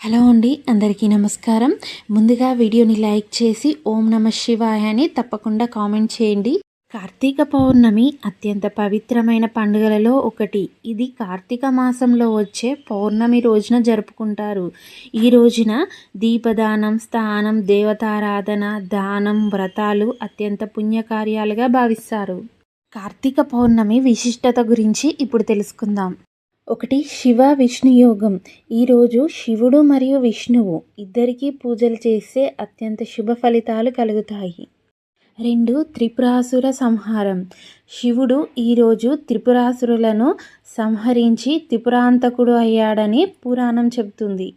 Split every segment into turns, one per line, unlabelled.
Hello అండి అందరికీ నమస్కారం. ముందుగా వీడియోని లైక్ చేసి ఓం నమ శివాయ అని తప్పకుండా కామెంట్ చేయండి. కార్తీక పౌర్ణమి అత్యంత పవిత్రమైన పండుగలలో ఒకటి. ఇది కార్తీక మాసంలో వచ్చే పౌర్ణమి రోజున జరుపుకుంటారు. ఈ రోజున దీపదానం స్థానం దేవతారాధన దానం వ్రతాలు అత్యంత పుణ్యకార్యాలుగా భావిస్తారు. కార్తీక పౌర్ణమి విశిష్టత గురించి ఇప్పుడు తెలుసుకుందాం. ఒకటి శివ విష్ణు యోగం. ఈరోజు శివుడు మరియు విష్ణువు ఇద్దరికీ పూజలు చేస్తే అత్యంత శుభ ఫలితాలు కలుగుతాయి. రెండు త్రిపురాసుర సంహారం. శివుడు ఈరోజు త్రిపురాసురులను సంహరించి త్రిపురాంతకుడు అయ్యాడని పురాణం చెబుతుంది.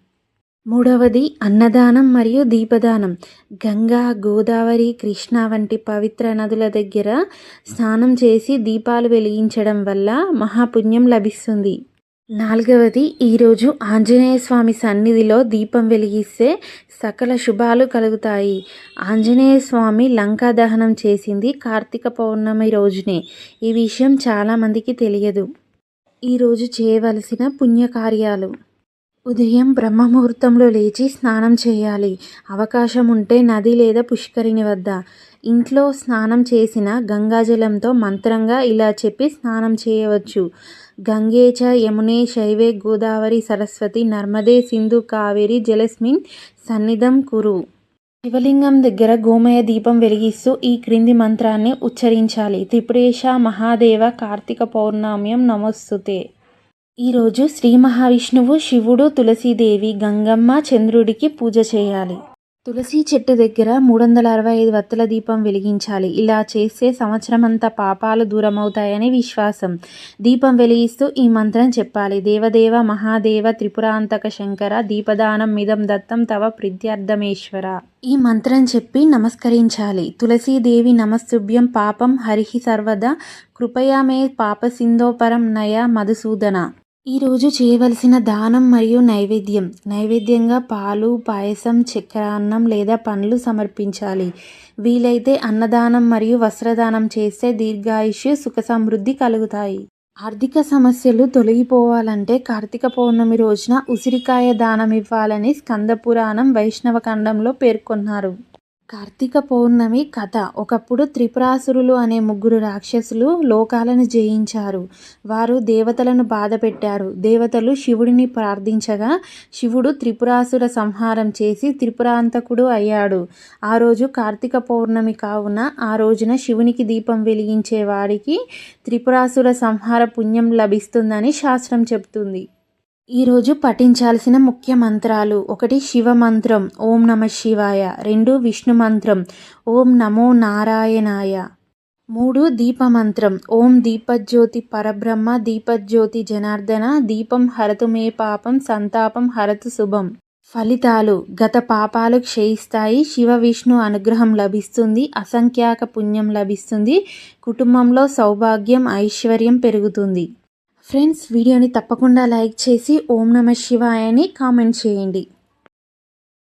మూడవది అన్నదానం మరియు దీపదానం. గంగా గోదావరి కృష్ణ వంటి పవిత్ర నదుల దగ్గర స్నానం చేసి దీపాలు వెలిగించడం వల్ల మహాపుణ్యం లభిస్తుంది. నాలుగవది ఈరోజు ఆంజనేయ స్వామి సన్నిధిలో దీపం వెలిగిస్తే సకల శుభాలు కలుగుతాయి. ఆంజనేయ స్వామి లంకా దహనం చేసింది కార్తీక పౌర్ణమి రోజునే. ఈ విషయం చాలామందికి తెలియదు. ఈరోజు చేయవలసిన పుణ్యకార్యాలు. ఉదయం బ్రహ్మముహూర్తంలో లేచి స్నానం చేయాలి. అవకాశం ఉంటే నది లేదా పుష్కరిణి వద్ద. ఇంట్లో స్నానం చేసిన గంగాజలంతో మంత్రంగా ఇలా చెప్పి స్నానం చేయవచ్చు. గంగే చ యమునే శైవే గోదావరి సరస్వతి నర్మదే సింధు కావేరి జలస్మిన్ సన్నిధం కురు. శివలింగం దగ్గర గోమయ దీపం వెలిగిస్తూ ఈ క్రింది మంత్రాన్ని ఉచ్చరించాలి. త్రిపురేశ మహాదేవ కార్తీక పౌర్ణమ్యం నమస్తుతే. ఈరోజు శ్రీ మహావిష్ణువు శివుడు తులసీదేవి గంగమ్మ చంద్రుడికి పూజ చేయాలి. తులసి చెట్టు దగ్గర మూడు వందల అరవై ఐదు వత్తుల దీపం వెలిగించాలి. ఇలా చేస్తే సంవత్సరమంతా పాపాలు దూరమవుతాయని విశ్వాసం. దీపం వెలిగిస్తూ ఈ మంత్రం చెప్పాలి. దేవదేవ మహాదేవ త్రిపురాంతక శంకర దీపదానం మిదం దత్తం తవ ప్రిత్యర్థమేశ్వర. ఈ మంత్రం చెప్పి నమస్కరించాలి. తులసీదేవి నమస్తుభ్యం పాపం హరిహి సర్వదా కృపయామే పాప సింధోపరం నయ మధుసూదన. ఈరోజు చేయవలసిన దానం మరియు నైవేద్యం. నైవేద్యంగా పాలు పాయసం చక్కెర అన్నం లేదా పండ్లు సమర్పించాలి. వీలైతే అన్నదానం మరియు వస్త్రదానం చేస్తే దీర్ఘాయుష్య సుఖ సమృద్ధి కలుగుతాయి. ఆర్థిక సమస్యలు తొలగిపోవాలంటే కార్తీక పౌర్ణమి రోజున ఉసిరికాయ దానం ఇవ్వాలని స్కంద పురాణం వైష్ణవ ఖండంలో పేర్కొన్నారు. కార్తీక పౌర్ణమి కథ. ఒకప్పుడు త్రిపురాసురులు అనే ముగ్గురు రాక్షసులు లోకాలను జయించారు. వారు దేవతలను బాధపెట్టారు. దేవతలు శివుడిని ప్రార్థించగా శివుడు త్రిపురాసుర సంహారం చేసి త్రిపురాంతకుడు అయ్యాడు. ఆ రోజు కార్తీక పౌర్ణమి కావున ఆ రోజున శివునికి దీపం వెలిగించే వాడికి త్రిపురాసుర సంహార పుణ్యం లభిస్తుందని శాస్త్రం చెబుతుంది. ఈరోజు పఠించాల్సిన ముఖ్య మంత్రాలు ఒకటి శివ మంత్రం ఓం నమ శివాయ రెండు విష్ణు మంత్రం ఓం నమో నారాయణాయ. మూడు దీపమంత్రం ఓం దీపజ్యోతి పరబ్రహ్మ దీపజ్యోతి జనార్దన దీపం హరతు మే పాపం సంతాపం హరతు శుభం. ఫలితాలు గత పాపాలు క్షయిస్తాయి శివ విష్ణు అనుగ్రహం లభిస్తుంది అసంఖ్యాక పుణ్యం లభిస్తుంది కుటుంబంలో సౌభాగ్యం ఐశ్వర్యం పెరుగుతుంది. ఫ్రెండ్స్ వీడియోని తప్పకుండా లైక్ చేసి ఓం నమ శివాయని కామెంట్ చేయండి.